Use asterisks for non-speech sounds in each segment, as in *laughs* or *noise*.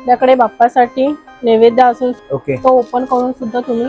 आपल्याकडे बाप्पासाठी नैवेद्य असून ओके. तो ओपन करून सुद्धा तुम्ही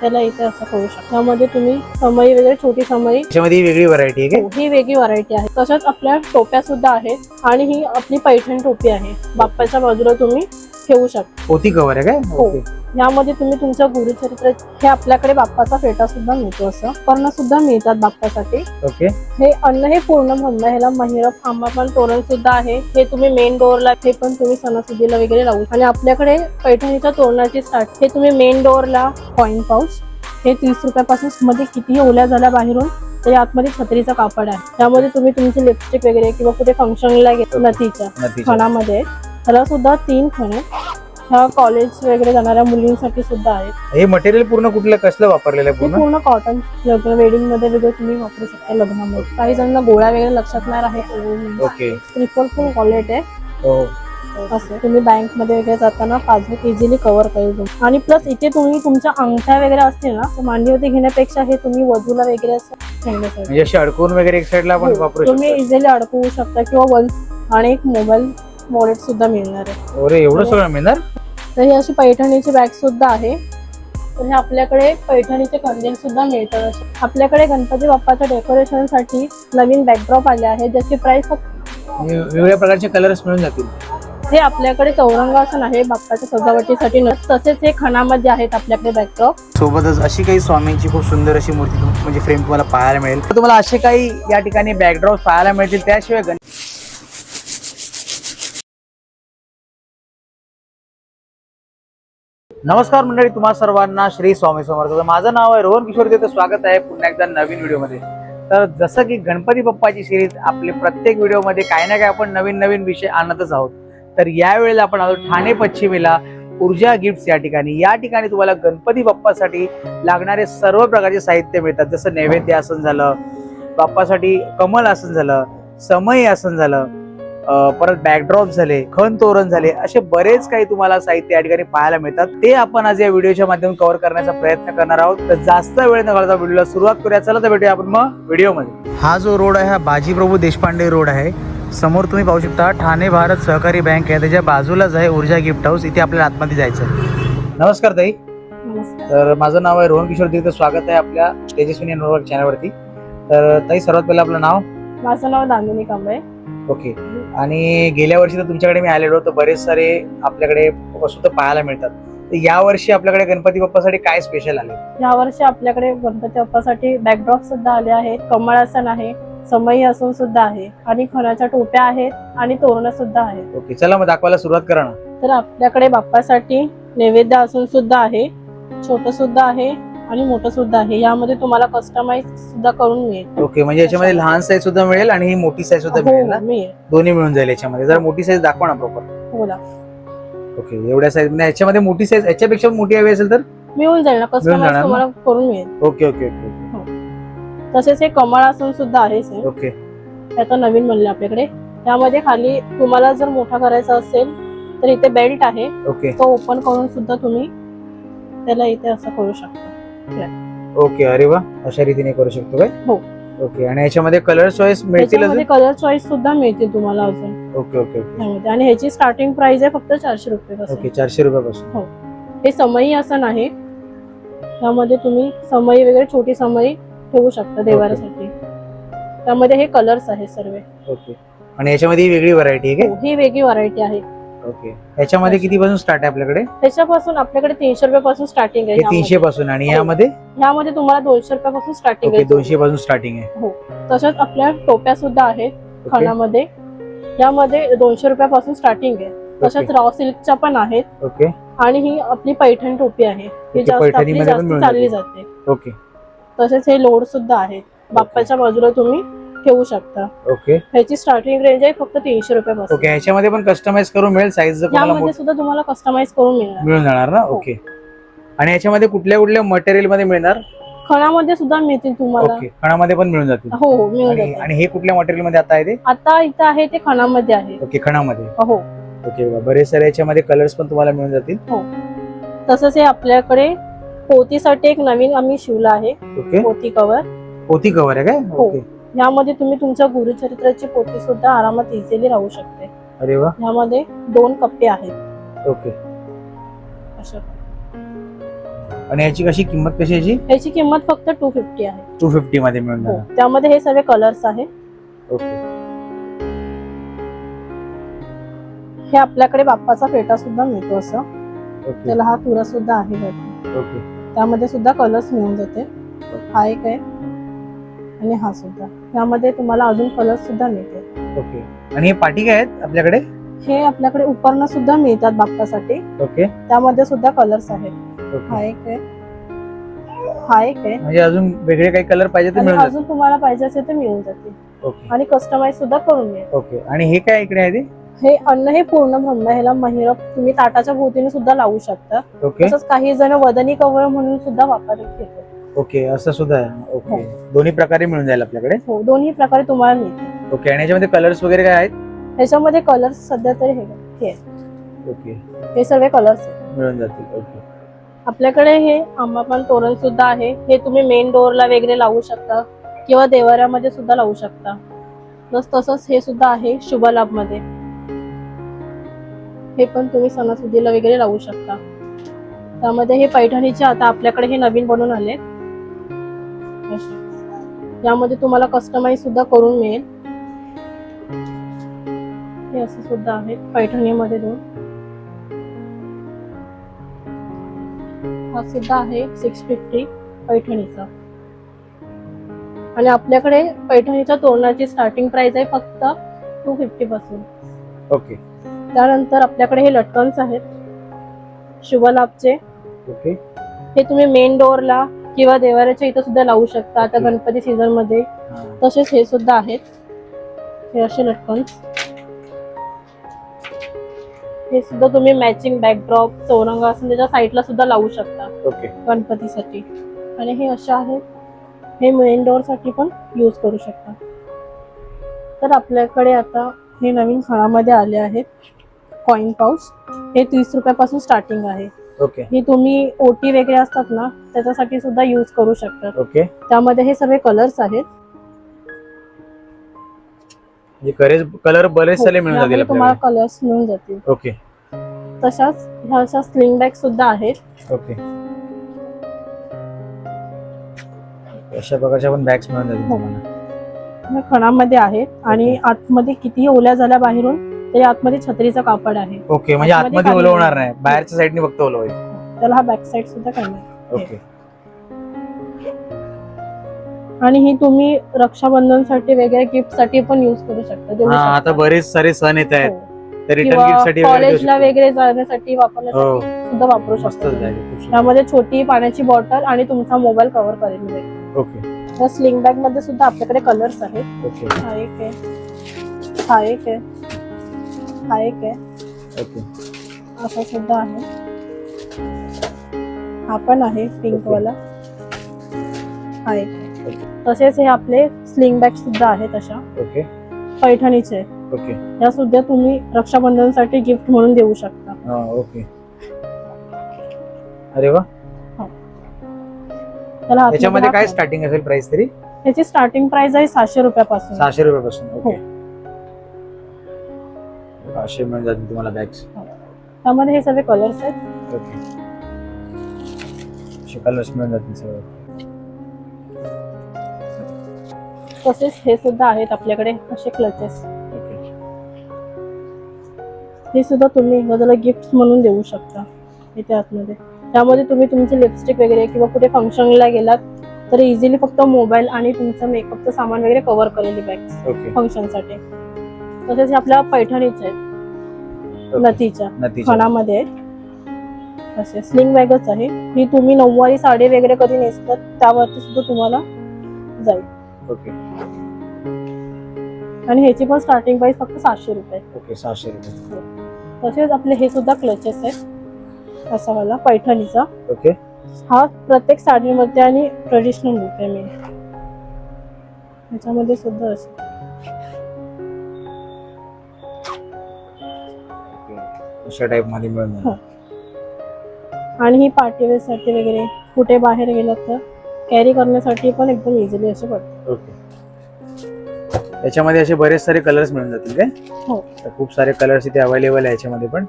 त्याला इथे असं करू शकता. त्यामध्ये तुम्ही समई वगैरे छोटी समई. त्याच्यामध्ये ही वेगळी व्हरायटी आहे ही वेगळी व्हरायटी आहे. तशाच आपल्या टोप्या सुद्धा आहेत आणि ही आपली पैठण टोपी आहे. बाप्पाच्या बाजूला तुम्ही ठेवू शकता. पोती कव्हर आहे काय? हो. ओके. यामध्ये तुम्ही तुमचं गुरुचरित्र हे आपल्याकडे बाप्पाचा फेटा सुद्धा मिळतो असं. पर्ण सुद्धा मिळतात बाप्पासाठी. ओके. हे अन्न हे पूर्ण ब्रह्म ह्याला महिरप आंबा पण तोरण सुद्धा आहे. हे तुम्ही मेन डोअरला हे पण तुम्ही सणासुदीला वगैरे लावू आणि आपल्याकडे पैठणीच्या तोरणाची स्टार्ट हे तुम्ही मेन डोअरला कॉईन पाऊच हे तीस रुपयापासून मध्ये कितीही ओल्या झाल्या बाहेरून तरी आतमध्ये छत्रीचं कापड आहे. त्यामध्ये तुम्ही तुमची लिपस्टिक वगैरे किंवा कुठे फंक्शनला नथीच्या नदीच्या खणामध्ये आहेत. त्याला सुद्धा तीन खण ह्या कॉलेज वगैरे जाणाऱ्या मुलींसाठी सुद्धा आहेत. हे मटेरियल पूर्ण कुठलं कसलं वापरलेलं आहे पूर्ण? पूर्ण कॉटन लग्न वेडिंगमध्ये वगैरे तुम्ही वापरू शकता लग्नामध्ये. काही जणांना गोळ्या वगैरे लक्षात नाही राहत ओके ट्रिपल फुल क्वालिटी आहे. हो. असं तुम्ही बँकमध्ये वगैरे जाताना पासबुक इझिली कव्हर करेल तुम्ही. आणि प्लस इथे तुम्ही तुमच्या अंगठ्या वगैरे असतील ना तर मांडीवरती घेण्यापेक्षा हे तुम्ही वधूला वगैरे असं ठेवण्यासाठी म्हणजे अशी अडकवून वगैरे एक साईडला आपण हो, वापरू तुम्ही शकतो. इझिली अडकवू शकता. किंवा वन आणि एक मोबाईल वॉलेट सुद्धा मिळणार आहे. अरे एवढं सगळं मिळणार? तर ही अशी पैठणीची बॅग सुद्धा आहे. तर हे आपल्याकडे पैठणीचे कंदील सुद्धा मिळतात. आपल्याकडे गणपती बाप्पाच्या डेकोरेशनसाठी नवीन बॅकड्रॉप आले आहे ज्याची प्राइस वेगवेगळ्या प्रकारचे कलर्स मिळून जातील. हे आपल्याकडे चौरंगासन आहे बाप्पाच्या सजावटीसाठी तसेच हे खणामध्ये आहेत आपल्याकडे बॅकड्रॉप सोबतच अशी काही स्वामींची खूप सुंदर अशी मूर्ती म्हणजे फ्रेम तुम्हाला पाहायला मिळेल. तर तुम्हाला असे काही या ठिकाणी बॅकड्रॉप पाहायला मिळतील त्याशिवाय नमस्कार मंडळी तुम्हा सर्वांना श्री स्वामी समर्थ. माझं नाव आहे रोहन किशोर तिथे स्वागत आहे पुन्हा एकदा नवीन व्हिडिओमध्ये. तर जसं की गणपती बाप्पाची सिरीज आपली प्रत्येक व्हिडिओमध्ये काही ना काही आपण नवीन नवीन विषय आणतच आहोत. तर यावेळेला आपण आलो ठाणे पश्चिमेला ऊर्जा गिफ्ट्स या ठिकाणी. या ठिकाणी तुम्हाला गणपती बाप्पासाठी लागणारे सर्व प्रकारचे साहित्य मिळतात. जसं नैवेद्य आसन झालं बाप्पासाठी कमल आसन झालं समय आसन झालं परत बॅकड्रॉप झाले खण तोरण झाले असे बरेच काही तुम्हाला साहित्य या ठिकाणी पाहायला मिळतात. ते आपण आज या व्हिडिओच्या माध्यमातून कव्हर करण्याचा प्रयत्न करणार आहोत. तर जास्त वेळ न घालता व्हिडिओला सुरुवात करूया. चला तर भेटूया आपण मग व्हिडिओमध्ये. हा जो रोड आहे हा बाजीप्रभू देशपांडे रोड आहे. समोर तुम्ही पाहू शकता ठाणे भारत सहकारी बँक आहे. त्याच्या बाजूलाच आहे ऊर्जा गिफ्ट हाऊस. इथे आपल्याला आतमध्ये जायचं आहे. नमस्कार ताई. नमस्कार. तर माझं नाव आहे रोहन किशोर तीर्थ स्वागत आहे आपल्या तेजस्विनी नोडवर्क चॅनलवरती तर ताई सर्वात पहिलं आपलं नाव? माझं नाव दामिनी कांबळे. ओके. आणि गेल्या वर्षी तर तुमच्याकडे मी आलेलो तर बरेच सारे आपल्याकडे सुद्धा पाहायला मिळतात. तर या वर्षी आपल्याकडे गणपती बाप्पासाठी काय स्पेशल आले? यावर्षी आपल्याकडे गणपती बाप्पासाठी बॅकड्रॉप सुद्धा आले आहेत. कमळासन आहे समई असून सुद्धा आहे आणि खणाच्या टोप्या आहेत आणि तोरणं सुद्धा आहेत ओके चला मग दाखवायला सुरुवात करा ना. तर आपल्याकडे बाप्पासाठी नैवेद्य असून सुद्धा आहे छोट सुद्धा आहे आणि मोठं सुद्धा आहे. यामध्ये तुम्हाला कस्टमाइज सुद्धा करून मिळेल. ओके म्हणजे याच्यामध्ये लहान साईज सुद्धा मिळेल आणि ही मोठी साईज सुद्धा मिळेल ना? हो मिळेल. दोन्ही मिळून जाईल याच्यामध्ये. जर मोठी साईज दाखवा ना प्रॉपर बोला. ओके एवढ्या साईज म्हणजे याच्यामध्ये मोठी साईज याच्यापेक्षा मोठी हवी असेल तर? मिळून जाईल ना. जाणार कस्टमाइज ना? तुम्हाला करून मिळेल. ओके ओके ओके तसेच हे कमळ असून सुद्धा आहे सेम ओके आता नवीन म्हणले आपल्याकडे. त्यामध्ये खाली तुम्हाला जर मोठा करायचा असेल तर इथे बेल्ट आहे. ओके तो ओपन करून सुद्धा तुम्ही त्याला इथे असं करू शकता. ओके अरे वा. अशा रीतीने करू शकतो काय? हो. ओके आणि याच्यामध्ये कलर चॉईस मिळतील त्याच्यामध्ये कलर चॉईस सुद्धा मिळतील तुम्हाला अजून. ओके ओके ओके त्यामध्ये आणि ह्याची स्टार्टिंग प्राइस आहे फक्त चारशे रुपये ओके चारशे रुपयापासून. हे. समई आसन आहे त्यामध्ये तुम्ही समई वगैरे छोटी समई ठेवू शकता देवाऱ्यासाठी. त्यामध्ये हे कलर्स आहेत सर्व. ओके आणि याच्यामध्ये ही वेगळी व्हरायटी आहे हो, ही वेगळी व्हरायटी आहे. ओके. याच्यामध्ये किती पासून स्टार्ट आहे आपल्याकडे? त्याच्यापासून आपल्याकडे तीनशे रुपयापासून स्टार्टिंग आहे हे ह्यामध्ये. तीनशे पासून आणि हो. यामध्ये ह्यामध्ये तुम्हाला दोनशे रुपयापासून स्टार्टिंग ओके आहे. दोनशे पासून स्टार्टिंग आहे तशाच आपल्या टोप्या सुद्धा आहेत ओके. खणामध्ये यामध्ये दोनशे रुपयापासून स्टार्टिंग आहे. तशाच रॉ सिल्कच्या पण आहेत. ओके. आणि ही आपली पैठण टोपी आहे. ही ओके, जास्त आपली पैठणीमध्ये पण जास्त मिळून चालली जाते. जाते ओके. तसेच हे लोड सुद्धा आहेत. बाप्पाच्या बाजूला तुम्ही ठेवू शकता. ओके. ह्याची स्टार्टिंग रेंज आहे फक्त तीनशे रुपयापासून ओके याच्यामध्ये पण कस्टमाइज करून मिळेल साईज यामध्ये सुद्धा तुम्हाला कस्टमाइज करून मिळणार. मिळून जाणार ना? हो. ओके. आणि याच्यामध्ये कुठल्या कुठल्या मटेरियलमध्ये मिळणार? खणामध्ये सुद्धा मिळतील तुम्हाला. खणामध्ये पण मिळून जातील. हो हो मिळून आणि जातील. आणि हे कुठल्या मटेरियलमध्ये आता आहे ते? आता इथं आहे ते खणामध्ये आहे. ओके खणामध्ये. हो. ओके बरेच सारे याच्यामध्ये कलर्स पण तुम्हाला मिळून जातील. तसंच हे आपल्याकडे पोतीसाठी एक नवीन आम्ही शिवला आहे. ओके. पोती कवर पोती कव्हर आहे काय? हो. ओके. यामध्ये तुम्ही तुमच्या गुरुचरित्राची पोती सुद्धा आरामात इझिली राहू शकते. अरे वा. ह्यामध्ये दोन कप्पे आहेत. ओके. अशा आणि याची कशी किंमत कशी याची? ह्याची किंमत फक्त टू फिफ्टी आहे. टू फिफ्टी मध्ये मिळून हो. जाणार. त्यामध्ये हे सगळे कलर्स आहेत ओके. हे आपल्याकडे बाप्पाचा फेटा सुद्धा मिळतो असं. ओके. त्याला हा तुरा सुद्धा आहे. ओके. त्यामध्ये सुद्धा कलर्स मिळून जाते. हा एक आहे. आणि हा सुद्धा. त्यामध्ये तुम्हाला अजून कलर्स सुद्धा मिळते ओके. आणि हे पाटी काय आहेत आपल्याकडे? हे आपल्याकडे उपकरणं सुद्धा मिळतात बाप्पासाठी. ओके. त्यामध्ये सुद्धा कलर्स आहेत. हा ओके एक आहे. हा एक आहे. म्हणजे अजून वेगळे काही कलर पाहिजे आणि मिळून जातील. अजून तुम्हाला पाहिजे असेल तर मिळून जातील. ओके. आणि कस्टमाइज सुद्धा करून मिळेल. ओके. आणि हे काय इकडे आहे ते? हे अन्न हे पूर्ण ब्रह्म ह्याला महिरप तुम्ही ताटाच्या भोवतीने सुद्धा लावू शकता. ओके. तसंच काही जण वदनी कवर म्हणून सुद्धा वापरत घेतात. ओके असं सुद्धा आहे. ओके. दोन्ही प्रकारे मिळून जाईल आपल्याकडे? हो दोन्ही प्रकारे तुम्हाला मिळते ओके आणि याच्यामध्ये कलर्स वगैरे काय आहेत? ह्याच्यामध्ये कलर्स सध्या तरी हे हे आहेत. ओके. हे सर्व कलर्स आहेत. मिळून जातील ओके. आपल्याकडे हे आंबापान तोरण सुद्धा आहे. हे तुम्ही मेन डोअरला वगैरे लावू शकता किंवा देवाऱ्यामध्ये सुद्धा लावू शकता. प्लस तसंच हे सुद्धा आहे शुभ लाभमध्ये हे पण तुम्ही सणासुदीला वगैरे लावू शकता. त्यामध्ये हे पैठणीचे आता आपल्याकडे हे नवीन बनून आले यामध्ये तुम्हाला कस्टमाइज सुद्धा करून मिळेल. हे असे सुद्धा आहेत पैठणीमध्ये दोन. हा सुद्धा आहे सिक्स फिफ्टी पैठणीचा. आणि आपल्याकडे पैठणीच्या तोरणाची स्टार्टिंग प्राइस आहे फक्त टू फिफ्टी पासून. ओके त्यानंतर आपल्याकडे हे लटकन्स आहेत शुभलाभचे. ओके हे तुम्ही मेन डोअरला किंवा देवाऱ्याच्या इथं सुद्धा लावू शकता. आता. गणपती सीझनमध्ये. तसेच हे सुद्धा आहेत. हे असे लटकन्स हे सुद्धा तुम्ही मॅचिंग बॅकड्रॉप चौरंग असं त्याच्या साईडला सुद्धा लावू शकता. गणपतीसाठी. आणि हे असे आहेत. हे मेन डोअरसाठी पण यूज करू शकता. तर आपल्याकडे आता हे नवीन खणामध्ये आले आहेत. कॉइन पाऊच हे तीस रुपयापासून स्टार्टिंग आहे. ओके. ही तुम्ही ओटी वगैरे असतात ना त्याच्यासाठी सुद्धा यूज करू शकता. ओके. त्यामध्ये हे सगळे कलर्स आहेत. कलर बरेच सारे मिळून जातील तुम्हाला कलर्स मिळून जातील. ओके. तशाच ह्या अशा स्लिंग बॅग सुद्धा आहेत. ओके. अशा प्रकारच्या पण बॅग्स मिळून जातील हो. तुम्हाला. खणामध्ये आहेत आणि आतमध्ये कितीही ओल्या झाल्या बाहेरून तरी आतमध्ये छत्रीचं कापड आहे. ओके म्हणजे आतमध्ये ओलं होणार नाही. बाहेरच्या साईडने फक्त ओलं होईल त्याला हा बॅक साईड सुद्धा करणार ओके. आणि ही तुम्ही रक्षाबंधनसाठी वगैरे गिफ्टसाठी पण युज करू शकता. हा. आता बरेच सारे सण येत आहेत. हो. तर साठी कॉलेजला. वगैरे जाण्यासाठी वापरण्यासाठी हो. सुद्धा वापरू शकता. त्यामध्ये छोटी पाण्याची बॉटल आणि तुमचा मोबाईल कव्हर करेल. ओके. स्लिंग बॅगमध्ये सुद्धा आपल्याकडे कलर्स आहेत. हा एक आहे. हा एक आहे. हा एक आहे. ओके. असा सुद्धा आहे. हा पण आहे पिंक. वाला हा एक आहे. तसेच हे आपले स्लिंग बॅग सुद्धा आहेत अशा. ओके. पैठणीचे. ओके. या सुद्धा तुम्ही रक्षाबंधनसाठी गिफ्ट म्हणून देऊ शकता. हा ओके. अरे वा. त्याला आतमध्ये याच्यामध्ये हा काय phone. स्टार्टिंग असेल प्राइस तरी? त्याची स्टार्टिंग प्राइस आहे सहाशे रुपयापासून. सहाशे रुपयापासून ओके. हो. सहाशे मिळून जातील तुम्हाला बॅग्स त्यामध्ये हे सगळे कलर्स आहेत. ओके कलर्स मिळून जातील सगळं. तसेच हे सुद्धा आहेत आपल्याकडे असे क्लचेस हे सुद्धा तुम्ही एखाद्याला गिफ्ट म्हणून देऊ शकता इथे आतमध्ये. त्यामध्ये तुम्ही तुमचे लिपस्टिक वगैरे किंवा कुठे फंक्शनला गेलात तर इझिली फक्त मोबाईल आणि तुमचं मेकअपचं सामान वगैरे कव्हर करेल ही ओके फंक्शनसाठी तसेच हे आपल्या पैठणीचे आहेत. नतीच्या खणामध्ये आहेत. असे स्लिंग बॅगच आहे ही तुम्ही नऊवारी साडी वगैरे कधी नेसतात त्यावरती सुद्धा तुम्हाला जाईल. ओके. आणि ह्याची पण स्टार्टिंग प्राइस फक्त सातशे रुपये. ओके सहाशे रुपये. तसेच आपले हे सुद्धा क्लचेस आहेत. असा वाला पैठणीचा. ओके. हा प्रत्येक साडीमध्ये आणि ट्रेडिशनल लुक आहे मी ह्याच्यामध्ये सुद्धा असं. अशा टाइपमध्ये मिळून हो. आणि ही पार्टी साठी वगैरे कुठे बाहेर गेलं तर कॅरी करण्यासाठी पण एकदम इझिली असे पडते ओके याच्यामध्ये असे बरेच सारे कलर्स मिळून जातील काय? हो. तर खूप सारे कलर्स इथे अवेलेबल आहे याच्यामध्ये पण.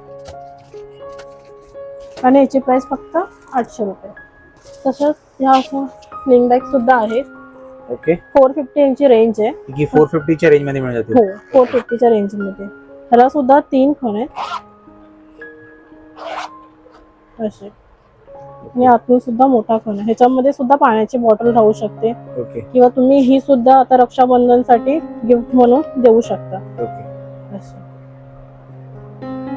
आणि याची प्राइस फक्त आठशे रुपये. तसंच ह्या असं स्लिंग बॅग सुद्धा आहेत. ओके फोर फिफ्टी यांची रेंज आहे. की फोर फिफ्टीच्या रेंजमध्ये मिळून जातील. हो फोर फिफ्टीच्या रेंजमध्ये. ह्याला सुद्धा तीन खण आहेत. असे. आणि आतून सुद्धा मोठा खण आहे. ह्याच्यामध्ये सुद्धा पाण्याची बॉटल राहू शकते. ओके. किंवा तुम्ही ही सुद्धा आता रक्षाबंधनसाठी गिफ्ट म्हणून देऊ शकता. ओके.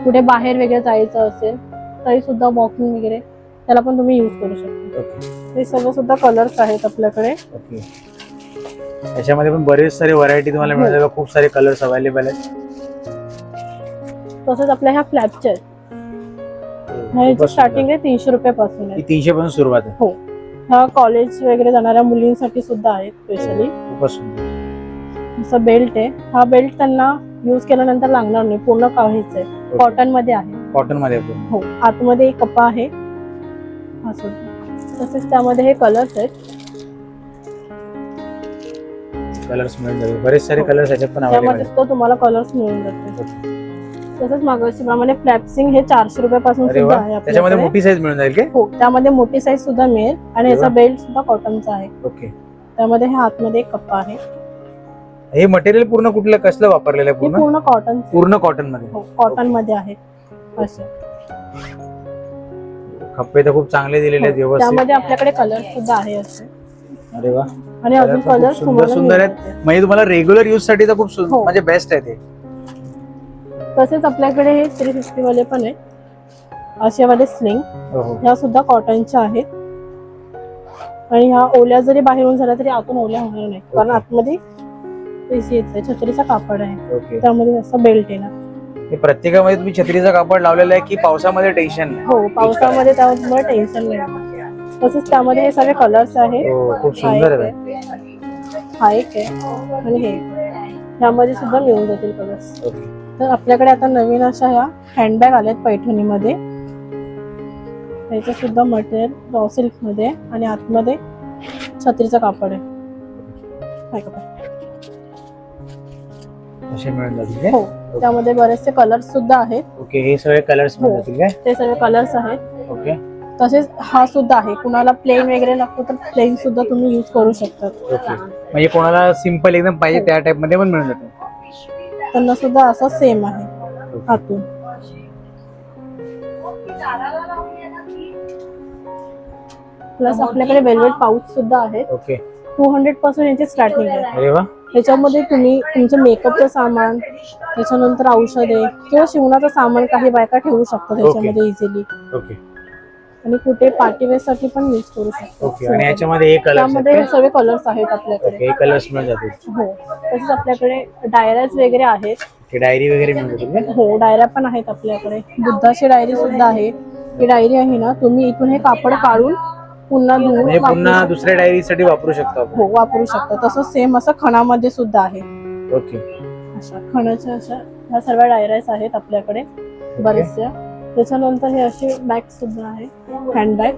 कुठे बाहेर वगैरे जायचं असेल तरी सुद्धा वॉकिंग वगैरे त्याला पण तुम्ही यूज करू शकता. ओके. हे सर्व सुद्धा कलर्स आहेत आपल्याकडे. ओके. याच्यामध्ये पण बरेच सारे व्हरायटी तुम्हाला मिळून जातील खूप सारे कलर्स अवेलेबल आहेत. तसंच आपल्या ह्या फ्लॅपच्या आहेत. ह्याची खूपच स्टार्टिंग आहे तीनशे रुपयापासून. आहे. ही तीनशे पासून सुरुवात आहे. हो. ह्या कॉलेज वगैरे जाणाऱ्या मुलींसाठी सुद्धा आहेत स्पेशली खूपच सुंदर. जसं बेल्ट आहे. हा बेल्ट त्यांना यूज केल्यानंतर लागणार नाही. पूर्ण काहीच आहे. कॉटनमध्ये आहे. कॉटनमध्ये आहे. हो. आतमध्ये एक कपा आहे. हा सुद्धा तसेच त्यामध्ये हे कलर्स आहेत. कलर्स मिळून जातील. बरेच सारे हो. कलर्स याच्यात पण त्यामध्ये तुम्हाला कलर्स मिळून जाते तसंच मागाशी प्रमाणे फ्लॅपसिंग हे चारशे रुपयापासून सुद्धा आहे त्याच्यामध्ये मोठी साईज मिळून जाईल हो त्यामध्ये मोठी साईज सुद्धा मिळेल आणि याचा. बेल्ट सुद्धा कॉटनचा आहे. ओके. त्यामध्ये हे आतमध्ये एक कप्पा आहे. हे मटेरियल पूर्ण कुठलं कसलं वापरलेलं आहे हे पूर्ण? पूर्ण कॉटन पूर्ण कॉटनमध्ये हो कॉटनमध्ये आहे. असे. खप्पे तर खूप चांगले दिलेले आहेत व्यवस्थित. त्यामध्ये आपल्याकडे कलर सुद्धा आहे असे. अरे वा. आणि अजून कलर सुंदर सुंदर आहेत. म्हणजे तुम्हाला रेग्युलर युजसाठी तर खूप हो. म्हणजे बेस्ट आहे ते. तसेच आपल्याकडे हे थ्री फिफ्टी वाले पण आहे. असे वाले स्लिंग हो हो. ह्या सुद्धा कॉटनच्या आहेत. आणि ह्या ओल्या जरी बाहेरून झाल्या तरी आतून ओल्या होणार नाही कारण. आतमध्ये छत्रीचा कापड आहे. त्यामध्ये असं बेल्ट हे प्रत्येकामध्ये तुम्ही छत्रीचा कापड लावलेला आहे की पावसामध्ये टेन्शन नाही? हो पावसामध्ये त्यामुळे टेन्शन नाही. तसेच त्यामध्ये हे सगळे कलर्स आहेत. हो खूप सुंदर आहे. हा एक आहे. आणि हे. ह्यामध्ये सुद्धा मिळून जातील कलर्स तर आपल्याकडे आता नवीन अशा ह्या हँडबॅग आल्यात पैठणीमध्ये. त्याचं सुद्धा मटेरियल रॉ सिल्कमध्ये आहे आणि आतमध्ये छत्रीचं कापड आहे. हाय कापड. असे मिळून जातील काय? हो. त्यामध्ये बरेचसे कलर्स सुद्धा आहेत. ओके हे सगळे कलर्स मिळून हो. जातील काय? ते सगळे कलर्स आहेत. ओके. तसेच हा सुद्धा आहे. कुणाला प्लेन वगैरे लागतो तर प्लेन सुद्धा तुम्ही यूज करू शकतात ओके. म्हणजे कोणाला सिंपल एकदम पाहिजे त्या टाइपमध्ये पण मिळून जातील. त्यांना सुद्धा असं सेम आहे आतून प्लस आपल्याकडे वेल्वेट पाऊच सुद्धा ओके टू हंड्रेडपासून याची स्टार्टिंग आहे. त्याच्यामध्ये तुम्ही तुमचं मेकअपचं सामान त्याच्यानंतर औषधे किंवा शिवणाचं सामान काही बायका ठेवू शकतात त्याच्यामध्ये इझिली ओके आणि कुठे पार्टीवेअरसाठी पण यूज करू शकतो. ओके आणि याच्यामध्ये हे कलर्स त्यामध्ये हे सगळे कलर्स आहेत आपल्याकडे. हे कलर्स मिळून जातील. हो तसेच आपल्याकडे डायऱ्याज वगैरे आहेत. डायरी वगैरे मिळून जातील काय हो डायऱ्या पण आहेत आपल्याकडे. बुद्धाची डायरी सुद्धा आहे. ही डायरी आहे ना तुम्ही इथून हे कापड काढून पुन्हा धुवून म्हणजे वापरू पुन्हा शकता. दुसऱ्या डायरीसाठी वापरू शकतो आपण. हो वापरू शकता. तसंच सेम असं खणामध्ये सुद्धा आहे. ओके. अशा खणाच्या अशा ह्या सर्व डायऱ्याज आहेत आपल्याकडे. बरेचशा. त्याच्यानंतर हे अशी बॅग सुद्धा आहे. हँडबॅग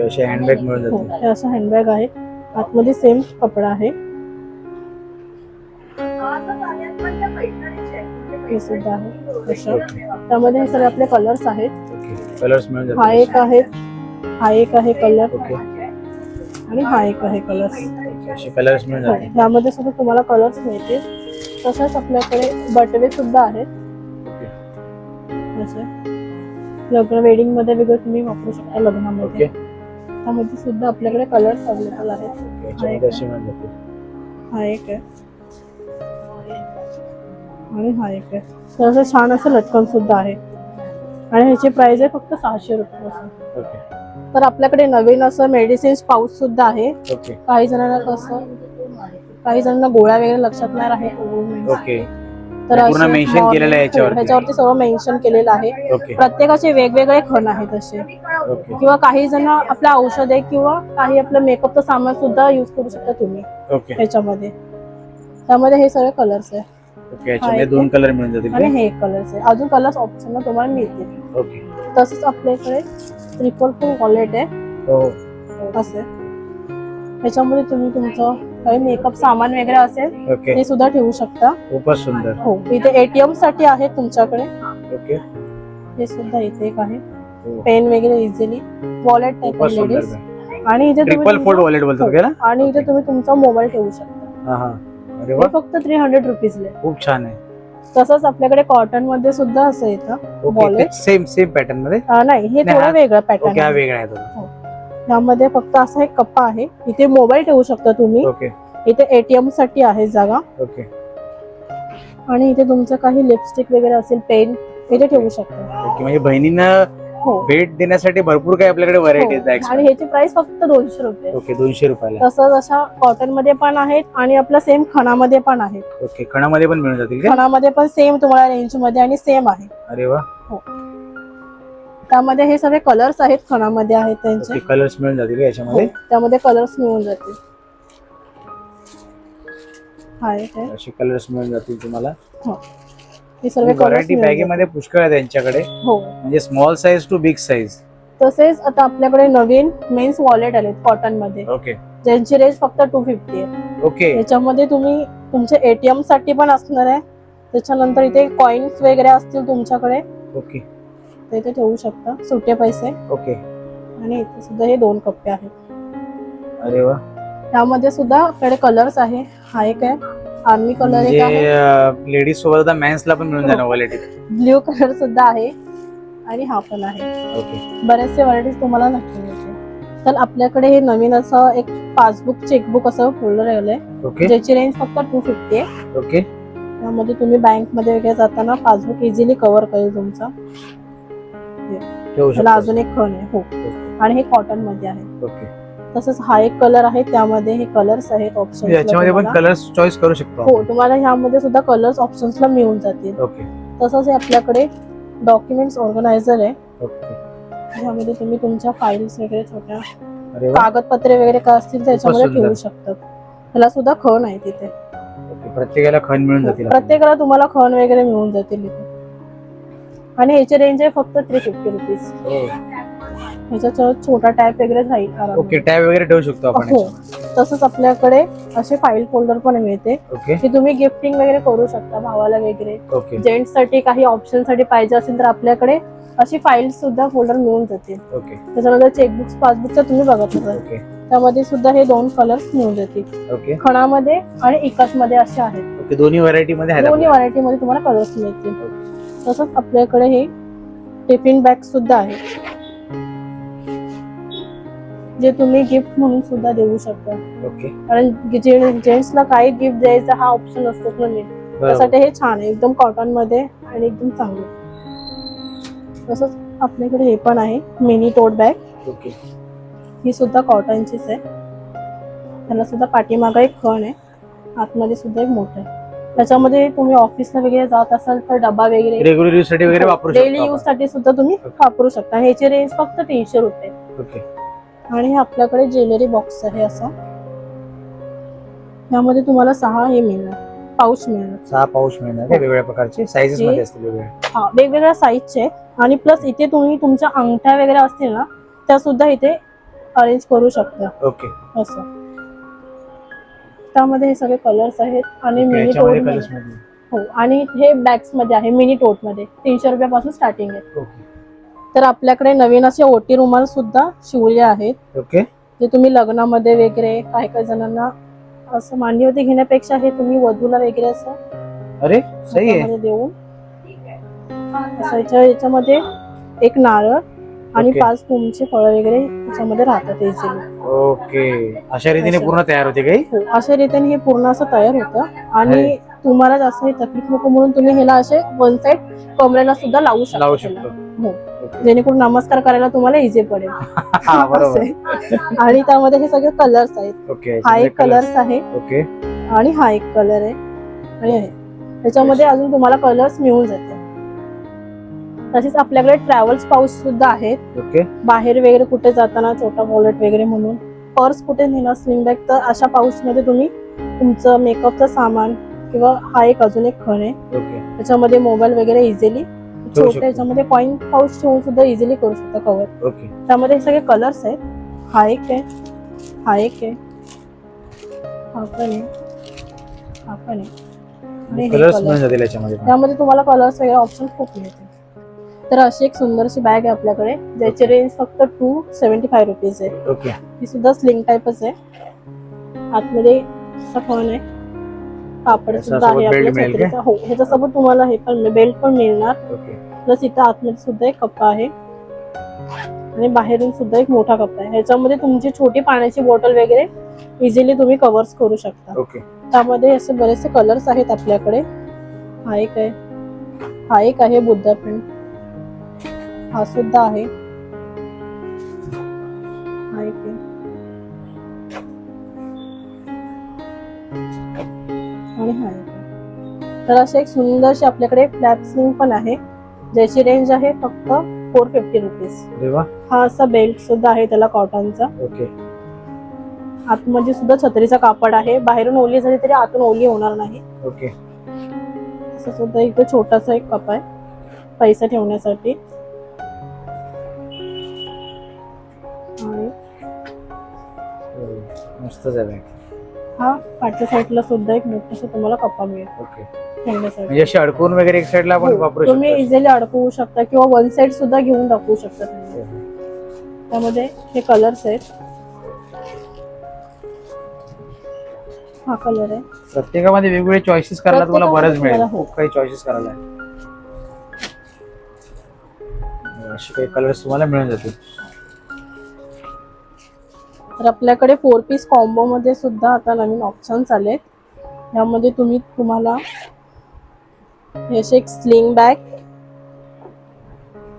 असे हँडबॅग मिळून हो हे असं हँडबॅग आहेत आतमध्ये सेम कपडा आहे. हे सुद्धा आहे. त्यामध्ये हे सगळे आपले कलर्स आहेत. कलर्स मिळून हा एक आहे. हा एक आहे कलर आणि हा एक आहे कलर्स असे कलर्स मिळून जातील यामध्ये सुद्धा तुम्हाला कलर्स मिळतील. तसंच आपल्याकडे बटवे सुद्धा आहेत. असे. लग्न वेडिंगमध्ये वगैरे तुम्ही वापरू शकता लग्नामध्ये. त्यामध्ये सुद्धा आपल्याकडे कलर्स अवेलेबल आहेत. असे हा एक आहे. आणि हा एक आहे. तर असं छान असं लटकन सुद्धा आहे. आणि ह्याची प्राइस आहे फक्त सहाशे रुपयापासून ओके. तर आपल्याकडे नवीन असं मेडिसिन्स पाऊच सुद्धा आहे. काही जणांना कसं काही जणांना गोळ्या वगैरे लक्षात नाही राहत ओके. तर पूर्ण morning- केलेलं आहे याच्यावरती. हो, ह्याच्यावरती सर्व मेन्शन केलेलं आहे. प्रत्येकाचे वेगवेगळे खण आहेत असे. किंवा काही जण आपल्या औषधे किंवा काही आपलं मेकअपचं सामान सुद्धा युज करू शकता तुम्ही ओके. ह्याच्यामध्ये. त्यामध्ये हे सगळे कलर्स आहे. ओके दोन कलर मिळून जातील आणि? हे कलर्स आहे. अजून कलर्स ऑप्शन तुम्हाला मिळतील. ओके. तसंच आपल्याकडे ट्रिपल फोर वॉलेट आहे. हो. असे त्याच्यामध्ये तुम्ही तुमचं काही मेकअप सामान वगैरे असेल ओके ते सुद्धा ठेवू शकता. खूपच सुंदर. हो इथे एटीएमसाठी आहे तुमच्याकडे. ओके हे सुद्धा इथे एक आहे. हो. पेन वगैरे इझिली वॉलेट टाईप खूपच सुंदर लेडीज आणि इथे तुम्ही ट्रिपल फोल्ड तुमचा- वॉलेट बोलतो हो. आणि इथे तुम्ही तुमचा मोबाईल ठेवू शकता. हा हा. अरे हे फक्त थ्री हंड्रेड रुपीजले खूप छान आहे. तसंच आपल्याकडे कॉटनमध्ये सुद्धा असं येतं ओके? सेम सेम पॅटर्नमध्ये? अं, नाही हे नाही, थोडं हा- वेगळं ओके हा पॅटर्न वेगळा आहे तो. यामध्ये फक्त असा एक कप्पा आहे. इथे मोबाईल ठेवू शकता तुम्ही. ओके. इथे एटीएमसाठी आहे जागा. ओके. आणि इथे तुमचं काही लिपस्टिक वगैरे असेल पेन इथे ठेवू शकता. ओके म्हणजे बहिणींना हो. भेट देण्यासाठी भरपूर काही आपल्याकडे व्हरायटी हो. आणि ह्याची प्राइस फक्त दोनशे रुपये. ओके दोनशे रुपयाला. तसंच अशा कॉटनमध्ये पण आहेत आणि आपलं सेम खणामध्ये पण आहेत. ओके खणामध्ये पण मिळून जातील का? खणामध्ये पण सेम तुम्हाला रेंजमध्ये आणि सेम आहे. अरे वा. त्यामध्ये हे सगळे कलर्स आहेत खणामध्ये आहेत त्यांचे. कलर्स मिळून जातील का याच्यामध्ये? हो, त्यामध्ये कलर्स मिळून जातील. हा असे कलर्स मिळून जातील तुम्हाला. हे. सर्व कलर्स व्हरायटी बॅगेमध्ये पुष्कळ आहे त्यांच्याकडे हो. म्हणजे small size to big size तसेच आता आपल्याकडे नवीन मेन्स वॉलेट आलेत कॉटनमध्ये. ओके. ज्यांची रेंज फक्त टू फिफ्टी आहे. ओके. याच्यामध्ये तुम्ही तुमच्या एटीएमसाठी पण असणार आहे. त्याच्यानंतर इथे कॉइन्स वगैरे असतील तुमच्याकडे. ओके. तर इथे ठेवू शकता. सुटे पैसे. ओके. आणि इथे सुद्धा हे दोन कप्पे आहेत. अरे वा. त्यामध्ये सुद्धा आपल्याकडे कलर्स आहे. हा एक आहे. आर्मी कलर एक आहे. म्हणजे लेडीज सोबत आता मेन्सला पण मिळून जाणार वॉलेट ब्ल्यू कलर सुद्धा आहे. आणि हा पण आहे. ओके. बरेचसे व्हरायटीज तुम्हाला नक्की मिळतील. तर आपल्याकडे हे नवीन असं एक पासबुक चेकबुक असं फोल्डर आलंय ओके. ज्याची रेंज फक्त टू फिफ्टी आहे ओके. त्यामध्ये तुम्ही बँकमध्ये वगैरे जाताना पासबुक इझिली कव्हर करेल तुमचा. ठेवू शकतो. अजून एक खण आहे. हो. आणि हे कॉटनमध्ये आहे. ओके. तसंच हा एक कलर आहे. त्यामध्ये हे कलर्स आहेत ऑप्शन याच्यामध्ये पण कलर्स चॉईस करू शकतो हो तुम्हाला ह्यामध्ये सुद्धा कलर्स ऑप्शन्सला मिळून जातील. ओके. तसंच हे आपल्याकडे डॉक्युमेंट्स ऑर्गनायझर आहे. ओके. ह्यामध्ये तुम्ही तुमच्या फाईल्स वगैरे छोट्या कागदपत्रे वगैरे काय असतील त्याच्यामध्ये. ठेवू शकतात. त्याला सुद्धा खण आहे तिथे. प्रत्येकाला खण मिळून जातील. प्रत्येकाला तुम्हाला खण वगैरे मिळून जातील इथे. आणि याची रेंज आहे फक्त थ्री फिफ्टी रुपीज. ह्याचा छोटा टॅप वगैरे राहील. ओके टॅब वगैरे ठेवू शकतो आपण हो. तसंच आपल्याकडे असे फाईल फोल्डर पण मिळते की तुम्ही गिफ्टिंग वगैरे करू शकता भावाला वगैरे. जेंट्ससाठी काही ऑप्शनसाठी पाहिजे असेल तर आपल्याकडे अशी फाईल सुद्धा फोल्डर मिळून जातील. ओके. त्याच्यानंतर चेकबुक्स पासबुकचा तुम्ही बघत असाल त्यामध्ये सुद्धा हे दोन कलर्स मिळून जातील. खणामध्ये आणि इकत मध्ये असे आहेत दोन्ही व्हरायटी मध्ये दोन्ही. व्हरायटी मध्ये तुम्हाला कलर्स मिळतील. तसंच आपल्याकडे हे टिफिन बॅग सुद्धा आहे. जे तुम्ही गिफ्ट म्हणून सुद्धा देऊ शकता. ओके. कारण जेंट्सला काही गिफ्ट द्यायचा हा ऑप्शन असतो. त्यासाठी हे छान आहे. एकदम कॉटनमध्ये आणि एकदम चांगलं. तसंच आपल्याकडे हे पण आहे. Mini tote bag okay. ही सुद्धा कॉटनचीच आहे. त्याला सुद्धा पाठीमागा एक खण आहे. आतमध्ये सुद्धा एक मोठं आहे. त्याच्यामध्ये तुम्ही ऑफिसला वगैरे जात असाल तर डबा वगैरे रेग्युलर यूजसाठी वगैरे वापरू डेली शकतो यूजसाठी सुद्धा तुम्ही वापरू शकता. आणि ह्याची रेंज फक्त तीनशे रुपये. ओके आणि हे आपल्याकडे ज्वेलरी बॉक्स आहे असा. यामध्ये तुम्हाला सहा हे मिळणार. पाऊच मिळणार. सहा पाऊच मिळणार आहे. वेगवेगळ्या प्रकारचे साईजेस हे- मध्ये असतील हा वेगवेगळ्या साईजचे आणि प्लस इथे तुम्ही तुमच्या अंगठ्या वगैरे असतील ना त्या सुद्धा इथे अरेंज करू शकता. ओके असं. त्यामध्ये हे सगळे कलर्स आहेत आणि मिनी टोटमध्ये. हो आणि हे बॅग्समध्ये आहे मिनी टोटमध्ये. तीनशे रुपयापासून स्टार्टिंग आहे. ओके. तर आपल्याकडे नवीन असे ओटी रुमाल सुद्धा शिवले आहेत. ओके. जे तुम्ही लग्नामध्ये वगैरे काही काही जणांना असं मांडीवरती घेण्यापेक्षा हे तुम्ही वधूला वगैरे असं अरे सही आहे. देऊन. याच्यामध्ये एक नारळ आणि. पाच तुमचे फळं वगैरे याच्यामध्ये राहतात इझिली ओके अशा रीतीने. पूर्ण तयार होते काही? हो अशा रीतीने हे पूर्ण असं तयार होतं. आणि. तुम्हाला जास्त हे तकलीफ नको म्हणून तुम्ही ह्याला असे वन साइड कमरेला सुद्धा लावू शकता. लावू. शकतो. हो. जेणेकरून नमस्कार करायला तुम्हाला इझी पडेल. *laughs* हा. आणि त्यामध्ये हे सगळे कलर्स आहेत. हा एक कलर्स आहे. ओके आणि हा एक कलर आहे. आणि त्याच्यामध्ये अजून तुम्हाला कलर्स मिळून जाते तसेच आपल्याकडे ट्रॅव्हल्स पाऊच सुद्धा आहेत. ओके. बाहेर वगैरे कुठे जाताना छोटा वॉलेट वगैरे म्हणून. पर्स कुठे नेणार स्लिंग बॅग तर अशा पाऊच मध्ये तुम्ही तुमचं मेकअपचं सामान किंवा हा एक अजून एक खण आहे. ओके. त्याच्यामध्ये मोबाईल वगैरे इझिली शकतो. छोटे याच्यामध्ये कॉइन पाऊच ठेवून सुद्धा इझिली करू शकता कव्हर ओके. त्यामध्ये हे सगळे कलर्स आहेत. हा एक आहे. हा एक आहे. हा पण आहे. हा पण आहे. त्यामध्ये तुम्हाला कलर्स वगैरे ऑप्शन खूप मिळतील. तर अशी एक सुंदरशी बॅग आहे आपल्याकडे ज्याची रेंज फक्त टू सेव्हन्टी फाय रुपीज आहे. ओके ती सुद्धा स्लिंग टाईपच आहे. आतमध्ये असा फन आहे. कापड सुद्धा आहे आपल्या? छत्रीचा. हो ह्याच्यासोबत तुम्हाला हे पण बेल्ट पण मिळणार. ओके प्लस इथं आतमध्ये सुद्धा एक कप्पा आहे. आणि बाहेरून सुद्धा एक मोठा कप्पा आहे. ह्याच्यामध्ये तुमची छोटी पाण्याची बॉटल वगैरे इझिली तुम्ही कव्हर्स करू शकता. त्यामध्ये असे बरेचसे कलर्स आहेत आपल्याकडे. हा एक आहे. हा एक आहे बुद्धा प्रिंट हा सुद्धा आहे. आणि हा. तर अशी एक सुंदरशी आपल्याकडे फ्लॅप स्लिंग पण आहे. ज्याची रेंज आहे फक्त फोर फिफ्टी रुपीज हा असा बेल्ट सुद्धा आहे त्याला कॉटनचा ओके. आतमध्ये सुद्धा छत्रीचा कापड आहे. बाहेरून ओली झाली तरी आतून ओली होणार नाही. ओके. असं सुद्धा इथं छोटासा एक कप आहे. पैसा ठेवण्यासाठी. मस्तच आहे. हा पाठच्या साईडला सुद्धा एक मोठासा तुम्हाला कप्पा मिळेल. ओके. म्हणजे अशी अडकून वगैरे एक साईडला आपण हो, वापरू तुम्ही शकतो इझिली अडकवू शकता किंवा वन साइड सुद्धा घेऊन टाकू शकता तुम्ही. त्यामध्ये हे कलर्स आहेत. हा कलर आहे. प्रत्येकामध्ये वेगवेगळे चॉईसेस करायला तुम्हाला बरंच मिळेल. हो. खूप काही चॉईसेस करायला. असे काही कलर्स तुम्हाला मिळून जातील. तर आपल्याकडे फोर पीस कॉम्बो मध्ये सुद्धा आता नवीन ऑप्शन्स आलेत. यामध्ये तुम्ही तुम्हाला असे एक स्लिंग बॅग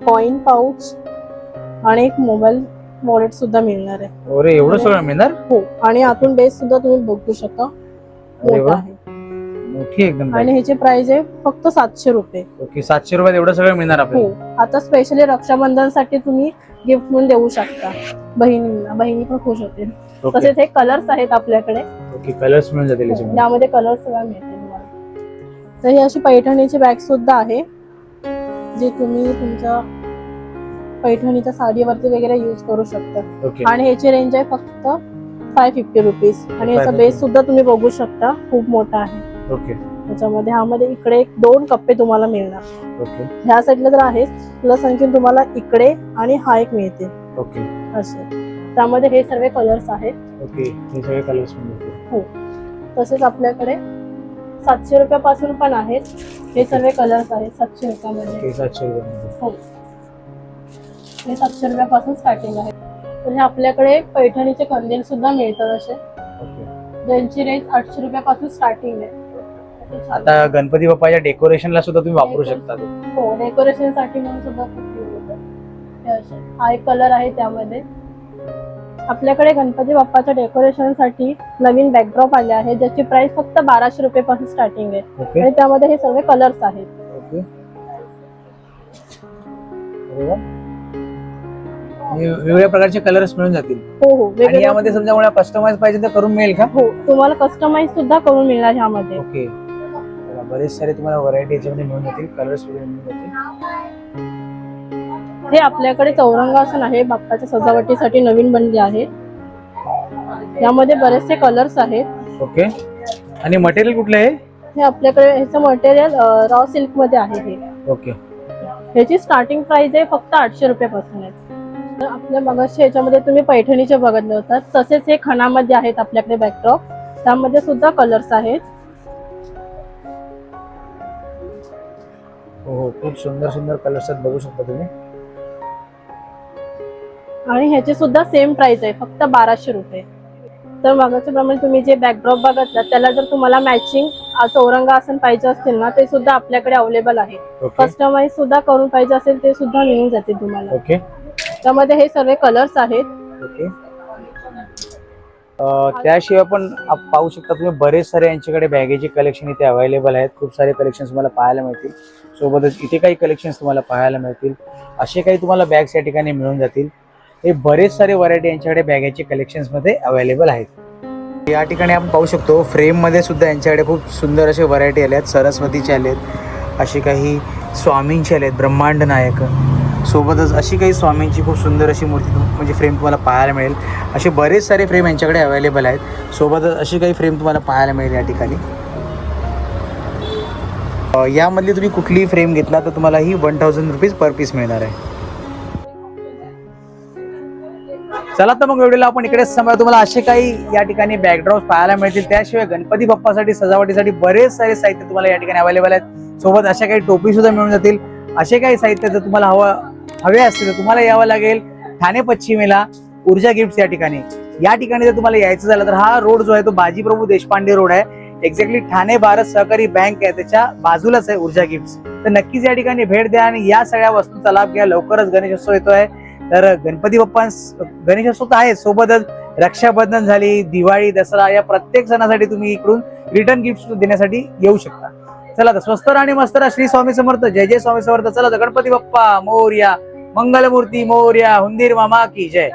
कॉइन पाऊच आणि एक मोबाईल वॉलेट सुद्धा मिळणार आहे. एवढं सगळं मिळणार? हो आणि आतून बेस सुद्धा तुम्ही बघू शकता. मोठा आहे. मोठी एकदम. आणि ह्याची प्राइस आहे फक्त सातशे रुपये. ओके सातशे रुपयात एवढं सगळं मिळणार हो. आपल्याला आता स्पेशली रक्षाबंधनसाठी तुम्ही गिफ्ट म्हणून देऊ शकता. बहिणींना. बहिणी पण खुश होतील. ओके. तसेच हे कलर्स आहेत आपल्याकडे. ओके कलर्स मिळून जातील याच्यामध्ये. यामध्ये कलर सगळा मिळते तुम्हाला. तर ही अशी पैठणीची बॅग सुद्धा आहे जी तुम्ही तुमच्या पैठणीच्या साडीवरती वगैरे युज करू शकता. ओके. आणि ह्याची रेंज आहे फक्त फाय फिफ्टी रुपीज आणि याचा 550. बेस सुद्धा तुम्ही बघू शकता. खूप मोठा आहे. ओके. त्याच्यामध्ये ह्यामध्ये इकडे एक दोन कप्पे तुम्हाला मिळणार. ओके. ह्या साईडला तर आहेच प्लस आणखी तुम्हाला इकडे आणि हा एक मिळते. ओके. असे. त्यामध्ये हे सर्व कलर्स आहेत. ओके. हे सगळे कलर्स जातील तसेच आपल्याकडे सातशे रुपयापासून पण आहेत. हे सर्व कलर्स आहेत सातशे रुपयामध्ये. सातशे रुपयामध्ये. हो. हे सातशे रुपयापासून स्टार्टिंग आहे. तर हे आपल्याकडे पैठणीचे कंदील सुद्धा मिळतात असे. ज्यांची रेंज आठशे रुपयापासून स्टार्टिंग आहे. आता गणपती बाप्पाच्या डेकोरेशनला सुद्धा तुम्ही वापरू शकता ते. हो डेकोरेशनसाठी म्हणून सुद्धा खूप use होतात हे असे हा एक कलर आहे त्यामध्ये. आपल्याकडे गणपती बाप्पाच्या डेकोरेशनसाठी नवीन बॅकड्रॉप आले आहे ज्याची प्राइस फक्त बाराशे रुपयापासून स्टार्टिंग आहे. ओके आणि त्यामध्ये हे सर्व कलर्स आहेत. ओके अरे वा. हे वेगवेगळ्या प्रकारचे कलर्स मिळून जातील. हो हो आणि यामध्ये समजा मला कस्टमाइज पाहिजे तर करून मिळेल का? हो तुम्हाला कस्टमाइज सुद्धा करून मिळणार ह्यामध्ये. ओके बरेच सारे तुम्हाला व्हरायटी याच्यामध्ये मिळून जातील कलर्स वगैरे मिळून जातील. हे आपल्याकडे चौरंगासन आहे बाप्पाच्या सजावटीसाठी नवीन बनले आहे. यामध्ये बरेचसे कलर्स आहेत. ओके. आणि मटेरियल कुठलं आहे? हे आपल्याकडे ह्याचं मटेरियल रॉ सिल्कमध्ये आहे हे. ओके. ह्याची स्टार्टिंग प्राइस आहे फक्त आठशे रुपयापासून आहे. तर आपल्या मगाशी ह्याच्यामध्ये तुम्ही पैठणीचे बघितले होतात. तसेच हे खणामध्ये आहेत आपल्याकडे बॅकड्रॉप त्यामध्ये सुद्धा कलर्स आहेत. हो हो. खूप सुंदर सुंदर कलर्स आहेत बघू शकता तुम्ही. आणि ह्याची सुद्धा सेम प्राइस आहे फक्त बाराशे रुपये. तर मागाच्या प्रमाणे तुम्ही जे बॅकड्रॉप बघितला त्याला जर तुम्हाला मॅचिंग चौरंगासन पाहिजे असतील ना ते सुद्धा आपल्याकडे अवेलेबल आहे. ओके कस्टमाइज सुद्धा करून पाहिजे असेल ते सुद्धा मिळून जातील तुम्हाला. ओके त्यामध्ये हे सर्व कलर्स आहेत. ओके त्याशिवाय पण पाहू शकता तुम्ही बरेच सारे यांच्याकडे बॅगेचे कलेक्शन इथे अवेलेबल आहेत. खूप सारे कलेक्शन तुम्हाला पाहायला मिळतील. सोबतच इथे काही कलेक्शन्स तुम्हाला पाहायला मिळतील. असे काही तुम्हाला बॅग्स या ठिकाणी मिळून जातील. हे बरेच सारे व्हरायटी यांच्याकडे बॅगाचे कलेक्शन्समध्ये अवेलेबल आहेत. या ठिकाणी आपण पाहू शकतो फ्रेममध्ये सुद्धा यांच्याकडे खूप सुंदर असे व्हरायटी आले आहेत. सरस्वतीचे आले आहेत. असे काही स्वामींचे आले आहेत. ब्रह्मांड नायक. सोबतच अशी काही स्वामींची खूप सुंदर अशी मूर्ती म्हणजे फ्रेम तुम्हाला पाहायला मिळेल. असे बरेच सारे फ्रेम यांच्याकडे अवेलेबल आहेत. सोबतच अशी काही फ्रेम तुम्हाला पाहायला मिळेल या ठिकाणी. यामधली तुम्ही कुठलीही फ्रेम घेतला तर तुम्हाला ही one thousand rupees per piece मिळणार आहे. चला तर मग व्हिडिओला आपण इकडेच समजा तुम्हाला असे काही या ठिकाणी बॅकड्रॉप पाहायला मिळतील. त्याशिवाय गणपती बाप्पासाठी सजावटीसाठी बरेच सारे साहित्य तुम्हाला या ठिकाणी अवेलेबल आहेत. सोबत अशा काही टोपी सुद्धा मिळून जातील. असे काही साहित्य जर तुम्हाला हवं हवे असतील तर तुम्हाला यावं लागेल. ठाणे पश्चिमेला ऊर्जा गिफ्ट या ठिकाणी. या ठिकाणी जर तुम्हाला यायचं झालं तर हा रोड जो आहे तो बाजीप्रभू देशपांडे रोड आहे. एक्झॅक्टली ठाणे भारत सहकारी बँक आहे. त्याच्या बाजूलाच आहे ऊर्जा गिफ्ट तर नक्कीच या ठिकाणी भेट द्या आणि या सगळ्या वस्तूंचा लाभ घ्या. लवकरच गणेशोत्सव येतोय. तर गणपती बाप्पा गणेशोत्सव तर आहे सोबतच रक्षाबंधन झाली दिवाळी दसरा या प्रत्येक सणासाठी तुम्ही इकडून रिटर्न गिफ्ट देण्यासाठी येऊ शकता. चला तर स्वस्त आणि मस्त राहा. श्री स्वामी समर्थ. जय जय स्वामी समर्थ. चला तर गणपती बाप्पा मोर्या. मंगलमूर्ती मोर्या. हुंदीर मामा की जय.